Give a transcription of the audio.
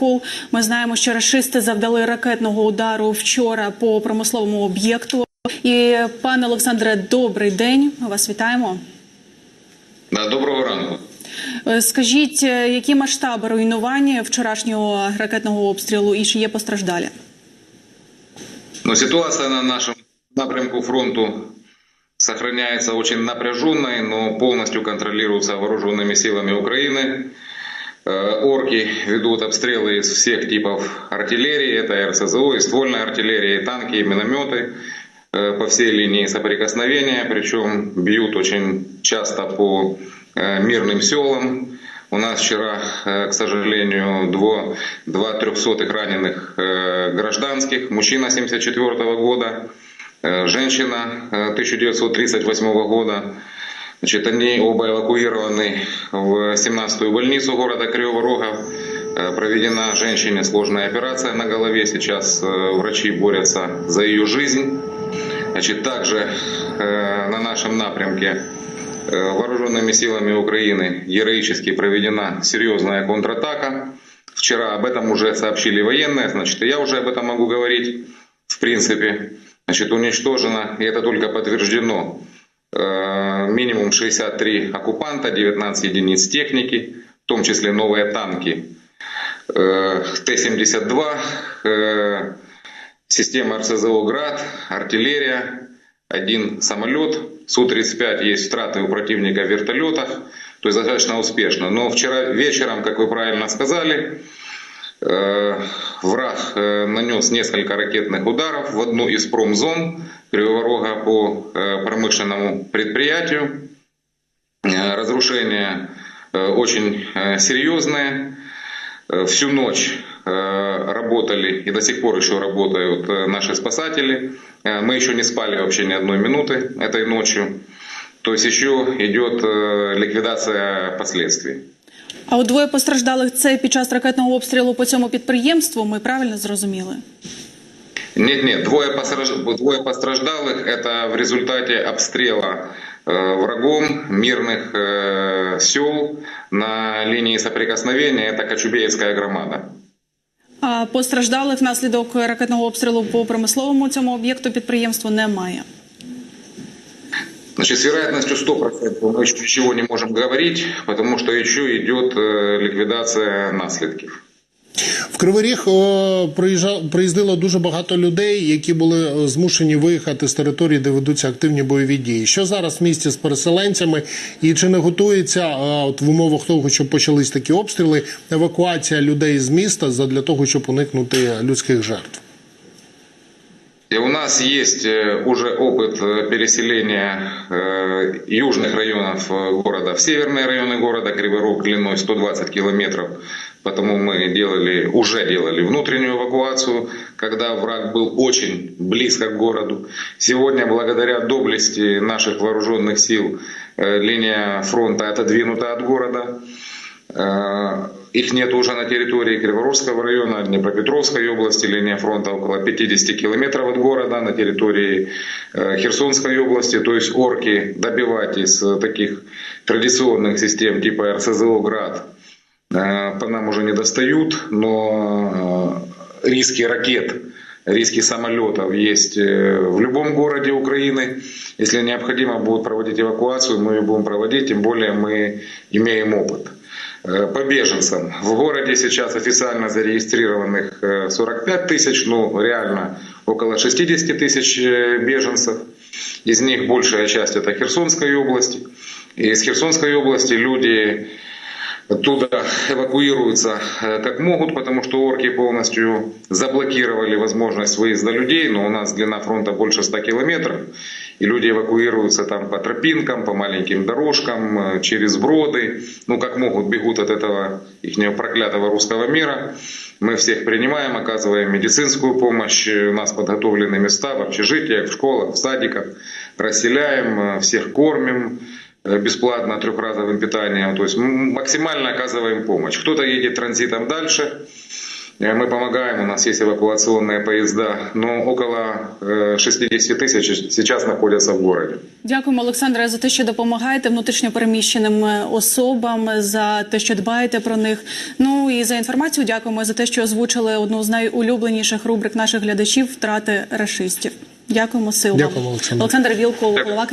Сокол. Ми знаємо, що рашисти завдали ракетного удару вчора по промисловому об'єкту. І пане Олександре, добрий день. Вас вітаємо. Доброго ранку. Е, Скажіть, е, які масштаби руйнування вчорашнього ракетного обстрілу і чи є постраждалі? Но ситуация на нашем напрямку фронту сохраняется очень напряженной, но полностью контролируется вооруженными силами Украины. Э, Орки ведут обстрелы из всех типов артиллерии, это РСЗО, и ствольная артиллерия, и танки, и минометы э, по всей линии соприкосновения, причем бьют очень часто по э, мирным селам. У нас вчера, к сожалению, дво- два трехсотых раненых гражданских, мужчина 74 года, женщина э, 1938 года. Значит, они оба эвакуированы в 17-ю больницу города Кривого Рога. Проведена женщине сложная операция на голове. Сейчас врачи борются за ее жизнь. Значит, также на нашем напрямке вооруженными силами Украины героически проведена серьезная контратака. Вчера об этом уже сообщили военные, значит, я уже об этом могу говорить. В принципе, значит, уничтожено, и это только подтверждено, минимум 63 оккупанта, 19 единиц техники, в том числе новые танки э, Т-72, э, система РСЗО «Град», артиллерия, один самолет, Су-35 есть втраты у противника в вертолетах, то есть достаточно успешно. Но вчера вечером, как вы правильно сказали, э, враг э, нанес несколько ракетных ударов в одну из промзон Кривого по э, промышленному предприятию. Э, Разрушения э, очень э, серьезные. Э, Всю ночь э, работали и до сих пор еще работают э, наши спасатели. Э, Мы еще не спали вообще ни одной минуты этой ночью. То есть еще идет э, ликвидация последствий. А от двоє постраждалих це під час ракетного обстрілу по цьому підприємству. Ми правильно зрозуміли? Нет, нет, двое, посраж- двое пострадалых это в результате обстрела э, врагом мирных э, сел на линии соприкосновения. Это Кочубеевская громада. А постраждалих внаслідок ракетного обстрілу по промисловому цьому об'єкту підприємству немає. Значит, с вероятностью 100% мы еще ничего не можем говорить, потому что еще идет э, ликвидация наследков. В Кривий Ріг о, приїжджа- приїздило дуже багато людей, які були е, змушені виїхати з території, де ведуться активні бойові дії. Що зараз в місті з переселенцями, і чи не готується е, от в умовах того, що почались такі обстріли, евакуація людей з міста для того, щоб уникнути людських жертв? И у нас есть э, уже опыт э, переселения э, южных районов города в северные районы города, Кривой Рог длиной 120 километров. Потому мы делали, уже делали внутреннюю эвакуацию, когда враг был очень близко к городу. Сегодня, благодаря доблести наших вооруженных сил, линия фронта отодвинута от города. Их нет уже на территории Криворожского района, Днепропетровской области, линия фронта около 50 километров от города, на территории э, Херсонской области. То есть орки добивать из э, таких традиционных систем типа РСЗО «Град» э, по нам уже не достают, но риски ракет, риски самолетов есть в любом городе Украины. Если необходимо будет проводить эвакуацию, мы ее будем проводить, тем более мы имеем опыт. Э, По беженцам. В городе сейчас официально зарегистрированных э, 45 тысяч, ну реально около 60 тысяч э, беженцев. Из них большая часть это Херсонской области. И из Херсонской области люди оттуда эвакуируются э, как могут, потому что орки полностью заблокировали возможность выезда людей, но у нас длина фронта больше 100 километров, и люди эвакуируются там по тропинкам, по маленьким дорожкам, э, через броды, ну как могут, бегут от этого их проклятого русского мира. Мы всех принимаем, оказываем медицинскую помощь, у нас подготовлены места в общежитиях, в школах, в садиках, расселяем, э, всех кормим, э, бесплатно трехразовым питанием, то есть максимально оказываем помощь. Кто-то едет транзитом дальше, Э, Мы помогаем, у нас есть эвакуационные поезда, но около э, 60 тысяч сейчас находятся в городе. Дякуємо, Олександре, за те, що допомагаєте внутрішньопереміщеним е, особам, за те, що дбаєте про них. Ну і за інформацію дякуємо за те, що озвучили одну з найулюбленіших рубрик наших глядачів втрати рашистів. Дякуємо сил. вам. Дякуємо, Олександре. Олександр Вілкол, голова